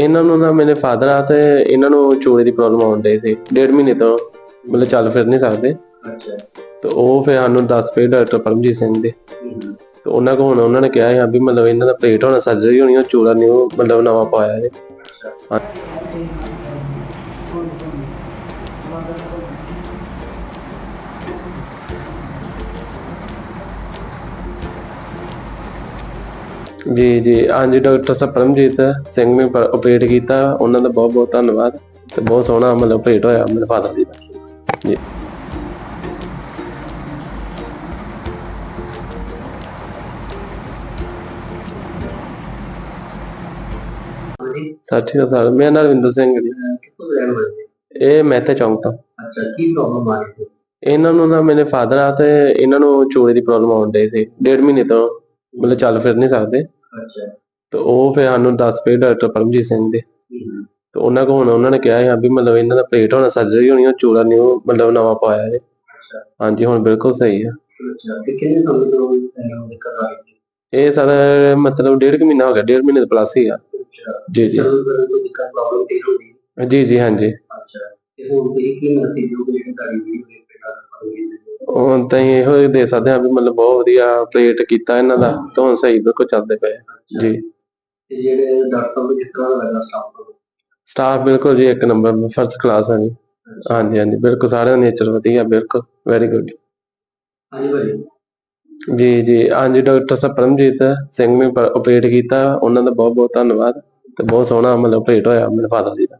ਇਹਨਾਂ ਨੂੰ ਨਾ ਮੇਰੇ ਫਾਦਰ ਆ ਤੇ ਇਹਨਾਂ ਨੂੰ ਚੋਰੀ ਦੀ ਪ੍ਰੋਬਲਮ ਆਉਣ ਡਈ ਸੀ। ਡੇਢ ਮਹੀਨੇ ਤੋਂ ਮਤਲਬ ਚੱਲ ਫਿਰ ਨਹੀਂ ਸਕਦੇ। ਅੱਛਾ। ਤੇ ਉਹ ਫਿਰ ਸਾਨੂੰ ਦੱਸ ਪਏ ਡਾਕਟਰ ਪਰਮਜੀਤ ਸਿੰਘ ਦੇ। ਤੇ ਉਹਨਾਂ ਕੋਲ ਹੁਣ ਉਹਨਾਂ ਨੇ ਕਿਹਾ ਹੈ ਵੀ ਮਤਲਬ ਇਹਨਾਂ ਦਾ ਪੇਟ ਹੋਣਾ ਸਰਜਰੀ ਹੋਣੀ ਉਹ ਚੂੜਾ ਨਿਊ ਮਤਲਬ ਨਵਾਂ ਪਾਇਆ ਹੈ। ਜੀ ਜੀ। ਹਾਂਜੀ ਡਾਕਟਰ ਸਾਹਿਬ ਪਰਮਜੀਤ ਸਿੰਘ ਨੇ ਆਪਰੇਟ ਕੀਤਾ। ਉਹਨਾਂ ਦਾ ਬਹੁਤ ਬਹੁਤ ਧੰਨਵਾਦ। ਤੇ ਬਹੁਤ ਸੋਹਣਾ ਮਤਲਬ ਆਪਰੇਟ ਹੋਇਆ ਮੇਰੇ ਫਾਦਰ ਜੀ ਦਾ। ਜੀ। ਸਤਿ ਸ਼੍ਰੀ ਅਕਾਲ ਮੇਰਾ ਨਾਮ ਰਵਿੰਦਰ ਸਿੰਘ ਜੀ? ਇਹ ਚੌਂਕ ਤੋਂ। ਅੱਛਾ ਕੀ ਪ੍ਰੋਬਲਮ ਆ ਰਹੀ ਸੀ? ਇਹਨਾਂ ਨੂੰ ਨਾ ਮੇਰੇ ਫਾਦਰ ਆ ਤੇ ਇਹਨਾਂ ਨੂੰ ਚੋਰੀ ਦੀ ਪ੍ਰੋਬਲਮ ਡਈ ਸੀ। ਡੇਢ ਮਹੀਨੇ ਤੋਂ ਮਤਲਬ ਚੱਲ ਫਿਰ ਨਹੀਂ ਸਕਦੇ। ਅੱਛਾ। ਤੇ ਉਹ ਫਿਰ ਸਾਨੂੰ ਦੱਸ ਪਏ ਡਾਕਟਰ ਪਰਮਜੀਤ ਸਿੰਘ ਦੇ। ਤੇ ਉਹਨਾਂ ਕੋਲ ਹੁਣ ਉਹਨਾਂ ਨੇ ਕਿਹਾ ਹੈ ਵੀ ਮਤਲਬ ਇਹਨਾਂ ਦਾ ਪੇਟ ਹੋਣਾ ਸਰਜਰੀ ਹੋਣੀ ਉਹ ਚੂੜਾ ਨਿਊ ਮਤਲਬ ਨਵਾਂ ਪਾਇਆ ਹੈ ਹਾਂਜੀ ਹੁਣ ਬਿਲਕੁਲ ਸਹੀ ਆ। ਅੱਛਾ ਤੇ ਕਿੰਨੇ ਸਮੇਂ ਤੋਂ ਇਹਨਾਂ ਨੂੰ ਦਿੱਕਤ ਆ ਰਹੀ ਸੀ ਇਹ ਸਰ ਮਤਲਬ ਡੇਢ ਕੁ ਮਹੀਨਾ ਹੋ ਗਿਆ ਡੇਢ ਮਹੀਨੇ ਦੇ ਪਲੱਸ ਹੀ ਆ। ਜੀ ਜੀ। ਚਲੋ ਹੋ ਜੀ ਜੀ ਹਾਂਜੀ। ਅੱਛਾ। ਤੇ ਹੁਣ ਤੇ ਕੀ ਨਤੀਜੇ ਹੋ ਗਏ ਤੁਹਾਡੀ ਵੀਡੀਓ ਹੁਣ ਤਾਂ ਅਸੀਂ ਇਹੋ ਹੀ ਦੇ ਸਕਦੇ ਹਾਂ ਵੀ ਮਤਲਬ ਬਹੁਤ ਵਧੀਆ ਆਪਰੇਟ ਕੀਤਾ ਇਹਨਾਂ ਦਾ ਤੇ ਹੁਣ ਸਹੀ ਬਿਲਕੁਲ ਚੱਲਦੇ ਪਏ ਆ। ਜੀ। ਤੇ ਜਿਹੜੇ ਡਾਕਟਰ ਸਾਹਿਬ ਨੂੰ ਜਿਸ ਤਰ੍ਹਾਂ ਦਾ ਲੱਗਾ ਸਟਾਫ ਤੋਂ ਸਟਾਫ ਬਿਲਕੁਲ ਜੀ ਇੱਕ ਨੰਬਰ ਫਰਸਟ ਕਲਾਸ ਹੈ ਜੀ। ਹਾਂਜੀ ਹਾਂਜੀ ਬਿਲਕੁਲ ਸਾਰਿਆਂ ਦਾ ਨੇਚਰ ਵਧੀਆ ਬਿਲਕੁਲ ਵੈਰੀ ਗੁੱਡ ਹਾਂਜੀ ਭਾਈ ਜੀ ਜੀ ਹਾਂਜੀ ਡਾਕਟਰ ਸਾਹਿਬ ਪਰਮਜੀਤ ਸਿੰਘ ਨੇ ਆਪਰੇਟ ਕੀਤਾ ਉਹਨਾਂ ਦਾ ਬਹੁਤ ਬਹੁਤ ਧੰਨਵਾਦ ਤੇ ਬਹੁਤ ਸੋਹਣਾ ਮਤਲਬ ਆਪਰੇਟ ਹੋਇਆ ਮੇਰੇ ਫਾਦਰ ਜੀ ਦਾ।